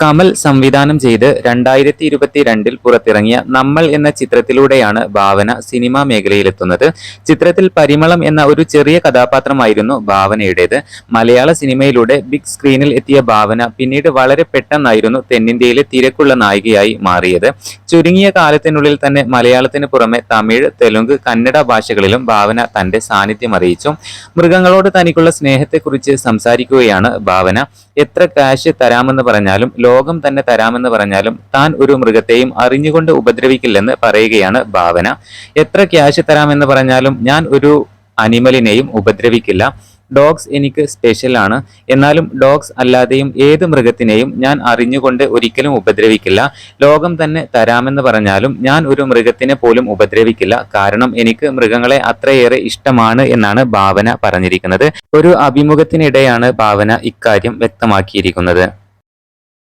കമൽ സംവിധാനം ചെയ്ത് രണ്ടായിരത്തി ഇരുപത്തിരണ്ടിൽ പുറത്തിറങ്ങിയ നമ്മൾ എന്ന ചിത്രത്തിലൂടെയാണ് ഭാവന സിനിമാ മേഖലയിലെത്തുന്നത്. ചിത്രത്തിൽ പരിമളം എന്ന ഒരു ചെറിയ കഥാപാത്രമായിരുന്നു ഭാവനയുടേത്. മലയാള സിനിമയിലൂടെ ബിഗ് സ്ക്രീനിൽ എത്തിയ ഭാവന പിന്നീട് വളരെ പെട്ടെന്നായിരുന്നു തെന്നിന്ത്യയിലെ തിരക്കുള്ള നായികയായി മാറിയത്. ചുരുങ്ങിയ കാലത്തിനുള്ളിൽ തന്നെ മലയാളത്തിന് പുറമെ തമിഴ് തെലുങ്ക് കന്നഡ ഭാഷകളിലും ഭാവന തന്റെ സാന്നിധ്യം അറിയിച്ചു. മൃഗങ്ങളോട് തനിക്കുള്ള സ്നേഹത്തെക്കുറിച്ച് സംസാരിക്കുകയാണ് ഭാവന. എത്ര കാശ് തരാമെന്ന് പറഞ്ഞാലും ലോകം തന്നെ തരാമെന്ന് പറഞ്ഞാലും താൻ ഒരു മൃഗത്തെയും അറിഞ്ഞുകൊണ്ട് ഉപദ്രവിക്കില്ലെന്ന് പറയുകയാണ് ഭാവന. എത്ര ക്യാഷ് തരാമെന്ന് പറഞ്ഞാലും ഞാൻ ഒരു അനിമലിനെയും ഉപദ്രവിക്കില്ല. ഡോഗ്സ് എനിക്ക് സ്പെഷ്യലാണ് എന്നാലും ഡോഗ്സ് അല്ലാതെയും ഏത് മൃഗത്തിനെയും ഞാൻ അറിഞ്ഞുകൊണ്ട് ഒരിക്കലും ഉപദ്രവിക്കില്ല. ലോകം തന്നെ തരാമെന്ന് പറഞ്ഞാലും ഞാൻ ഒരു മൃഗത്തിനെ പോലും ഉപദ്രവിക്കില്ല. കാരണം എനിക്ക് മൃഗങ്ങളെ അത്രയേറെ ഇഷ്ടമാണ് എന്നാണ് ഭാവന പറഞ്ഞിരിക്കുന്നത്. ഒരു അഭിമുഖത്തിനിടെയാണ് ഭാവന ഇക്കാര്യം വ്യക്തമാക്കിയിരിക്കുന്നത്.